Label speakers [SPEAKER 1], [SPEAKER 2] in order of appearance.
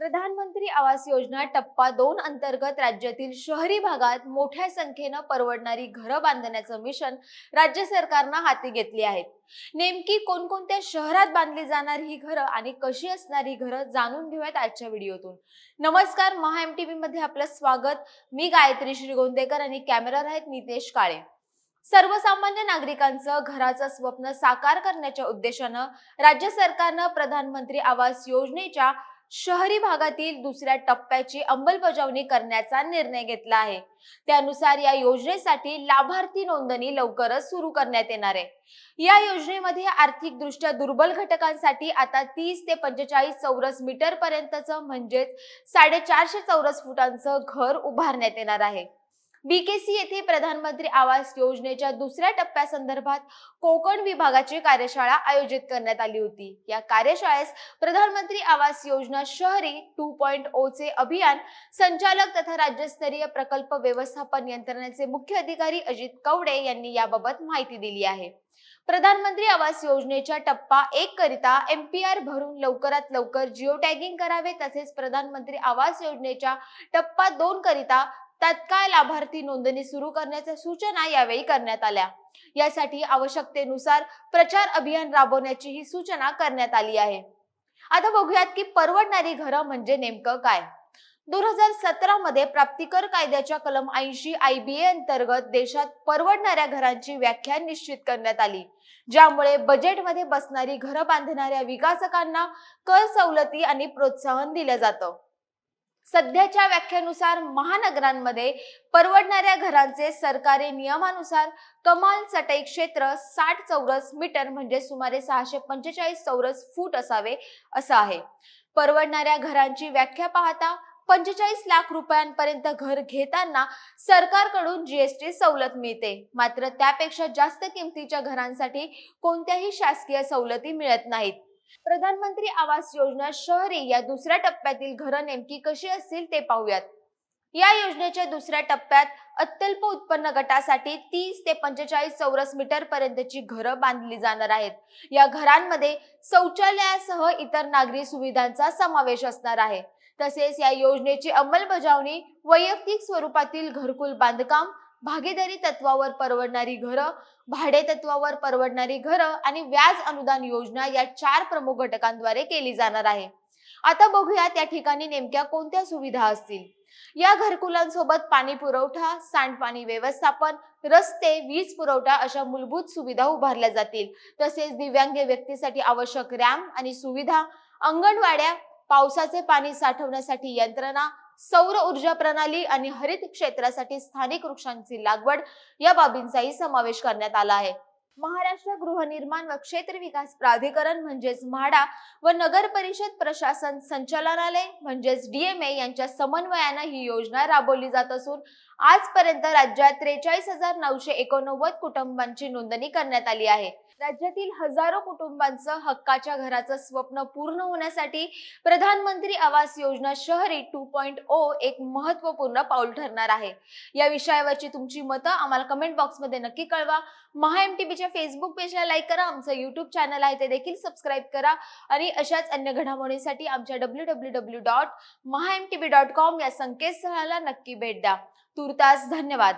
[SPEAKER 1] प्रधानमंत्री आवास योजना टप्पा दोन अंतर्गत राज्यातील शहरी भागात मोठ्या संख्येनं परवडणारी घरं बांधण्याचं मिशन राज्य सरकारनं हाती घेतली आहे. नेमकी कोणकोणत्या शहरात बांधली जाणारी ही घरं आणि कशी असणारी घरं जाणून घेऊयात आजच्या व्हिडिओतून. नमस्कार महा एम टी मध्ये आपलं स्वागत. मी गायत्री श्रीगोंदेकर आणि कॅमेरा आहेत नितेश काळे. सर्वसामान्य नागरिकांचं घराचं स्वप्न साकार करण्याच्या उद्देशानं राज्य सरकारनं प्रधानमंत्री आवास योजनेच्या शहरी भागातील दुसऱ्या टप्प्याची अंमलबजावणी करण्याचा निर्णय घेतला आहे. त्यानुसार या योजनेसाठी लाभार्थी नोंदणी लवकरच सुरू करण्यात येणार आहे. या योजनेमध्ये आर्थिकदृष्ट्या दुर्बल घटकांसाठी आता तीस ते पंचेचाळीस चौरस मीटर पर्यंतचं म्हणजेच साडेचारशे चौरस फुटांचं घर उभारण्यात येणार आहे. बीकेसी येथे प्रधानमंत्री आवास योजनेच्या दुसऱ्या टप्प्यासंदर्भात कोकण विभागाची कार्यशाळा आयोजित करण्यात आली होती. या कार्यशाळेस प्रधानमंत्री आवास योजना शहरी टू पॉइंट ओ चे अभियान संचालक तथा राज्यस्तरीय प्रकल्प व्यवस्थापन यंत्रणेचे मुख्य अधिकारी अजित कवडे यांनी याबाबत माहिती दिली आहे. प्रधानमंत्री आवास योजनेच्या टप्पा एक करिता एम पी आर भरून लवकरात लवकर जिओ टॅगिंग करावे तसेच प्रधानमंत्री आवास योजनेच्या टप्पा दोन करिता तत्काळ लाभार्थी नोंदणी सुरू करण्याच्या सूचना यावेळी करण्यात आल्या. यासाठी आवश्यकतेनुसार प्रचार अभियान राबवण्याचीही सूचना करण्यात आली आहे. आता बघूयात की परवडणारी घरं म्हणजे नेमकं काय? दोन हजार सतरा मध्ये प्राप्तिकर कायद्याच्या कलम ऐंशी आय बी ए अंतर्गत देशात परवडणाऱ्या घरांची व्याख्या निश्चित करण्यात आली. ज्यामुळे बजेटमध्ये बसणारी घरं बांधणाऱ्या विकासकांना कर सवलती आणि प्रोत्साहन दिलं जातं. सध्याच्या व्याख्येनुसार महानगरांमध्ये परवडणाऱ्या घरांचे सरकारी नियमानुसार कमाल चटई क्षेत्र साठ चौरस मीटर म्हणजे सुमारे सहाशे पंचेचाळीस चौरस फूट असावे असं आहे. परवडणाऱ्या घरांची व्याख्या पाहता पंचेचाळीस लाख रुपयांपर्यंत घर घेताना सरकारकडून जीएसटी सवलत मिळते. मात्र त्यापेक्षा जास्त किमतीच्या घरांसाठी कोणत्याही शासकीय सवलती मिळत नाहीत. प्रधानमंत्री आवास योजना शहरी या दुसऱ्या टप्प्यातील घरं नेमकी कशी असतील ते पाहूयात. या योजनेच्या दुसऱ्या टप्प्यात अत्यल्प उत्पन्न गटासाठी तीस ते पंचेचाळीस चौरस मीटर पर्यंतची घरं बांधली जाणार आहेत. या घरांमध्ये शौचालयासह इतर नागरी सुविधांचा समावेश असणार आहे. तसेच या योजनेची अंमलबजावणी वैयक्तिक स्वरूपातील घरकुल बांधकाम भागीदारी तत्वावर परवडणारी घरं भाडे तत्वावर परवडणारी घरं आणि व्याज अनुदान योजना या चार प्रमुख घटकांद्वारे केली जाणार आहे. आता बघूया त्या ठिकाणी नेमक्या कोणत्या सुविधा असतील. या घरकुलांसोबत पाणी पुरवठा सांडपाणी व्यवस्थापन रस्ते वीज पुरवठा अशा मूलभूत सुविधा उभारल्या जातील. तसेच दिव्यांग व्यक्तीसाठी आवश्यक रॅम्प आणि सुविधा अंगणवाड्या पावसाचे पाणी साठवण्यासाठी यंत्रणा सौर ऊर्जा प्रणाली आणि हरित क्षेत्रासाठी स्थानिक वृक्षांची लागवड या बाबींचाही समावेश करण्यात आला आहे. महाराष्ट्र गृहनिर्माण व क्षेत्र विकास प्राधिकरण म्हणजेच म्हाडा व नगर परिषद प्रशासन संचालनालय म्हणजेच डीएमए यांच्या समन्वयानं ही योजना राबवली जात असून आजपर्यंत राज्यात त्रेचाळीस हजार नऊशे एकोणनव्वद कुटुंबांची नोंदणी करण्यात आली आहे. राज्यातील हजारो कुटुंबांचं हक्काच्या घराचं स्वप्न पूर्ण होण्यासाठी प्रधानमंत्री आवास योजना शहरी टू पॉइंट ओ एक महत्त्वपूर्ण पाऊल ठरणार आहे. या विषयावरची तुमची मतं आम्हाला कमेंट बॉक्समध्ये नक्की कळवा. महा एम टी बीचे फेसबुक पेजला लाईक करा आमचं युट्यूब चॅनल आहे ते देखील सबस्क्राईब करा. आणि अशाच अन्य घडामोडींसाठी आमच्या W W W dot Maha M T B dot com या संकेतस्थळाला नक्की भेट द्या. तुर्तास धन्यवाद.